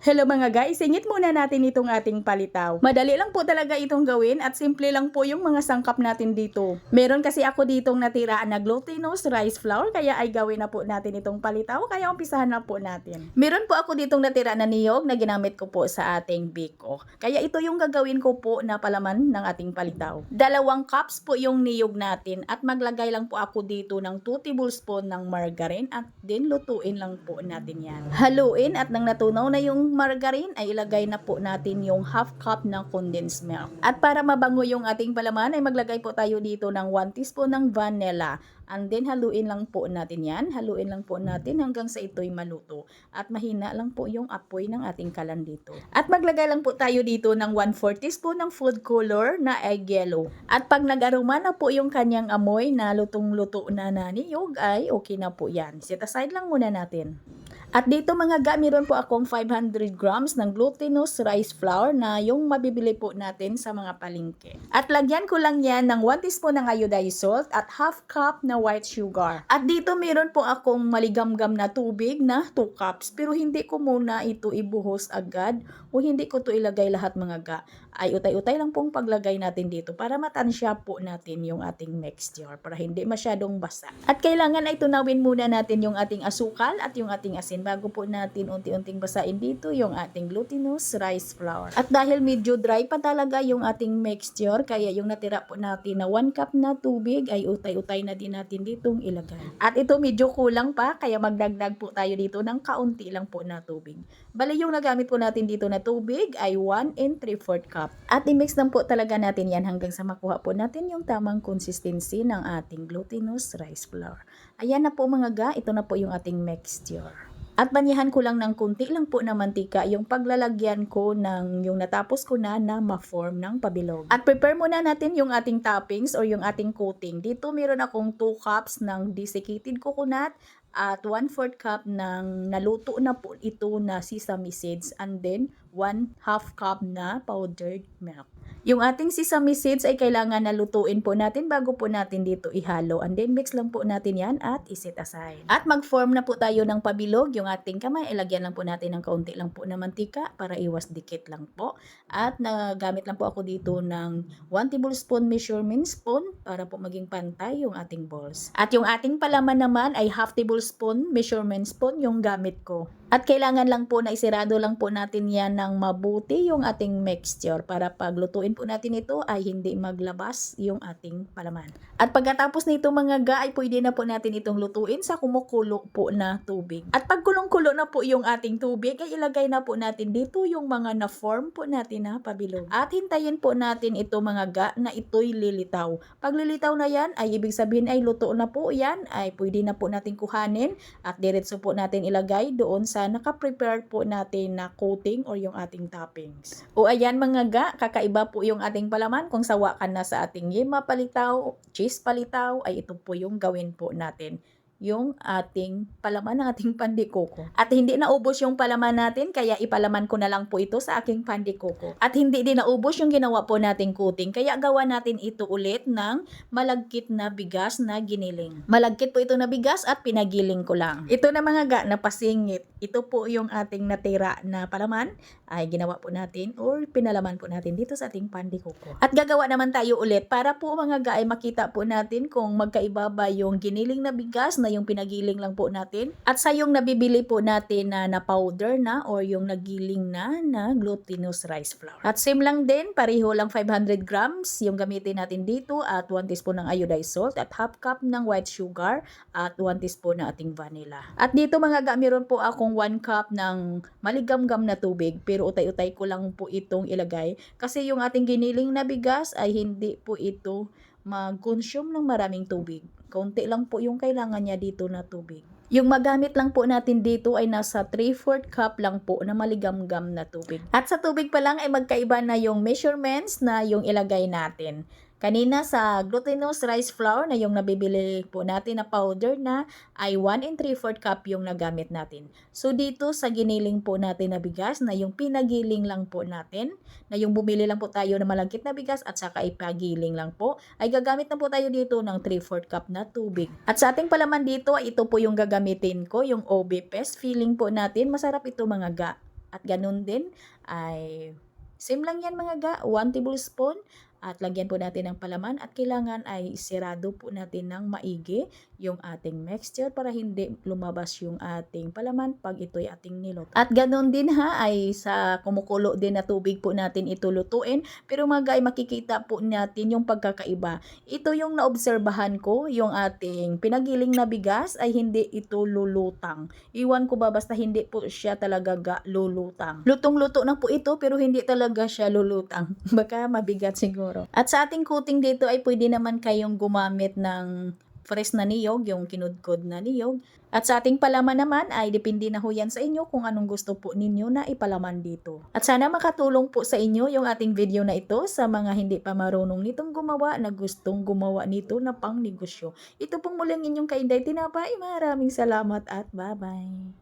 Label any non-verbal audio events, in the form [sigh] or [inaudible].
Hello mga guys, singit muna natin itong ating palitaw. Madali lang po talaga itong gawin at simple lang po yung mga sangkap natin dito. Meron kasi ako ditong natira na glutinous rice flour kaya ay gawin na po natin itong palitaw kaya umpisahan na po natin. Meron po ako ditong natira na niyog na ginamit ko po sa ating biko. Kaya ito yung gagawin ko po na palaman ng ating palitaw. Dalawang cups po yung niyog natin at maglagay lang po ako dito ng 2 tablespoon ng margarine at din lutuin lang po natin yan. Haluin at nang natunaw na yung margarine ay ilagay na po natin yung half cup ng condensed milk. At para mabango yung ating palaman ay maglagay po tayo dito ng 1 teaspoon ng vanilla. And then haluin lang po natin yan. Haluin lang po natin hanggang sa ito'y maluto. At mahina lang po yung apoy ng ating kalan dito. At maglagay lang po tayo dito ng 1/4 teaspoon ng food color na egg yellow. At pag nag-aroma na po yung kanyang amoy na lutong-luto na na niyog ay okay na po yan. Set aside lang muna natin. At dito mga ga, meron po akong 500 grams ng glutinous rice flour na yung mabibili po natin sa mga palengke. At lagyan ko lang yan ng 1 teaspoon ng iodized salt at half cup na white sugar. At dito meron po akong maligamgam na tubig na 2 cups pero hindi ko muna ito ibuhos agad o hindi ko to ilagay lahat mga ga. Ay utay-utay lang pong paglagay natin dito para matansya po natin yung ating mixture para hindi masyadong basa. At kailangan ay tunawin muna natin yung ating asukal at yung ating asin bago po natin unti-unting basain dito yung ating glutinous rice flour. At dahil medyo dry pa talaga yung ating mixture, kaya yung natira po natin na 1 cup na tubig ay utay-utay na din natin ditong ilagay. At ito medyo kulang pa, kaya magdagdag po tayo dito ng kaunti lang po na tubig. Bali yung nagamit po natin dito na tubig ay 1 and 3 4 cup. At i-mix lang po talaga natin yan hanggang sa makuha po natin yung tamang consistency ng ating glutinous rice flour. Ayan na po mga ga, ito na po yung ating mixture. At banyahan ko lang ng kunti lang po na mantika yung paglalagyan ko ng yung natapos ko na na ma-form ng pabilog. At prepare muna natin yung ating toppings or yung ating coating. Dito meron akong 2 cups ng desiccated coconut at 1/4 cup ng naluto na po ito na sesame seeds and then 1 half cup na powdered milk. Yung ating sesame seeds ay kailangan na lutuin po natin bago po natin dito ihalo. And then mix lang po natin yan at iset aside. At mag-form na po tayo ng pabilog. Yung ating kamay, ilagyan lang po natin ng kaunti lang po na mantika para iwas dikit lang po. At nagamit lang po ako dito ng 1 tablespoon measurement spoon para po maging pantay yung ating balls. At yung ating palaman naman ay half tablespoon measurement spoon yung gamit ko. At kailangan lang po na isirado lang po natin yan ng mabuti yung ating mixture para paglutuin po natin ito ay hindi maglabas yung ating palaman. At pagkatapos nito mga ga ay pwede na po natin itong lutuin sa kumukulo po na tubig. At pag kulong-kulo na po yung ating tubig ay ilagay na po natin dito yung mga na-form po natin na pabilog. At hintayin po natin ito mga ga na ito'y lilitaw. Pag lilitaw na yan ay ibig sabihin ay luto na po yan ay pwede na po natin kuhanin at diretso po natin ilagay doon sa naka-prepare po natin na coating or yung ating toppings. O ayan mga ga, kakaiba po yung ating palaman kung sawa ka na sa ating yema palitaw, cheese palitaw, ay ito po yung gawin po natin yung ating palaman ng ating pandikoko. At hindi naubos yung palaman natin, kaya ipalaman ko na lang po ito sa aking pandikoko. At hindi din naubos yung ginawa po nating coating, kaya gawa natin ito ulit ng malagkit na bigas na giniling. Malagkit po ito na bigas at pinagiling ko lang. Ito na mga ga, napasingit. Ito po yung ating natira na palaman ay ginawa po natin or pinalaman po natin dito sa ating pandikoko. At gagawa naman tayo ulit para po mga ga ay makita po natin kung magkaiba ba yung giniling na bigas na yung pinagiling lang po natin at sa yung nabibili po natin na na powder na or yung nagiling na na glutinous rice flour. At same lang din, pareho lang 500 grams yung gamitin natin dito at 1 teaspoon ng iodized salt at half cup ng white sugar at 1 teaspoon ng ating vanilla. At dito mga ga, meron po akong 1 cup ng maligamgam na tubig pero utay-utay ko lang po itong ilagay kasi yung ating giniling na bigas ay hindi po ito mag-consume ng maraming tubig. Kaunti lang po yung kailangan niya dito na tubig. Yung magamit lang po natin dito ay nasa 3-4 cup lang po na maligamgam na tubig. At sa tubig pa lang ay magkaiba na yung measurements na yung ilagay natin. Kanina sa glutinous rice flour na yung nabibili po natin na powder na ay 1 and 3 4 cup yung nagamit natin. So dito sa giniling po natin na bigas na yung pinagiling lang po natin, na yung bumili lang po tayo na malagkit na bigas at saka ipagiling lang po, ay gagamit na po tayo dito ng 3 4 cup na tubig. At sa ating palaman dito ito po yung gagamitin ko, yung OB Pest. Feeling po natin, masarap ito mga ga. At ganun din ay same lang yan mga ga, 1 tablespoon at lagyan po natin ng palaman at kailangan ay sirado po natin ng maigi yung ating mixture para hindi lumabas yung ating palaman pag ito'y ating niluto. At ganun din ha ay sa kumukulo din na tubig po natin ito lutuin pero mga guy makikita po natin yung pagkakaiba. Ito yung naobserbahan ko yung ating pinagiling na bigas ay hindi ito lulutang. Iwan ko ba basta hindi po siya talaga ga lulutang. Lutong-luto na po ito pero hindi talaga siya lulutang. [laughs] Baka mabigat siguro. At sa ating coating dito ay pwede naman kayong gumamit ng fresh na niyog, yung kinudkod na niyog. At sa ating palaman naman ay depende na ho yan sa inyo kung anong gusto po ninyo na ipalaman dito. At sana makatulong po sa inyo yung ating video na ito sa mga hindi pa marunong nitong gumawa na gustong gumawa nito na pang negosyo. Ito pong muling inyong kainday tinapay. Maraming salamat at bye-bye.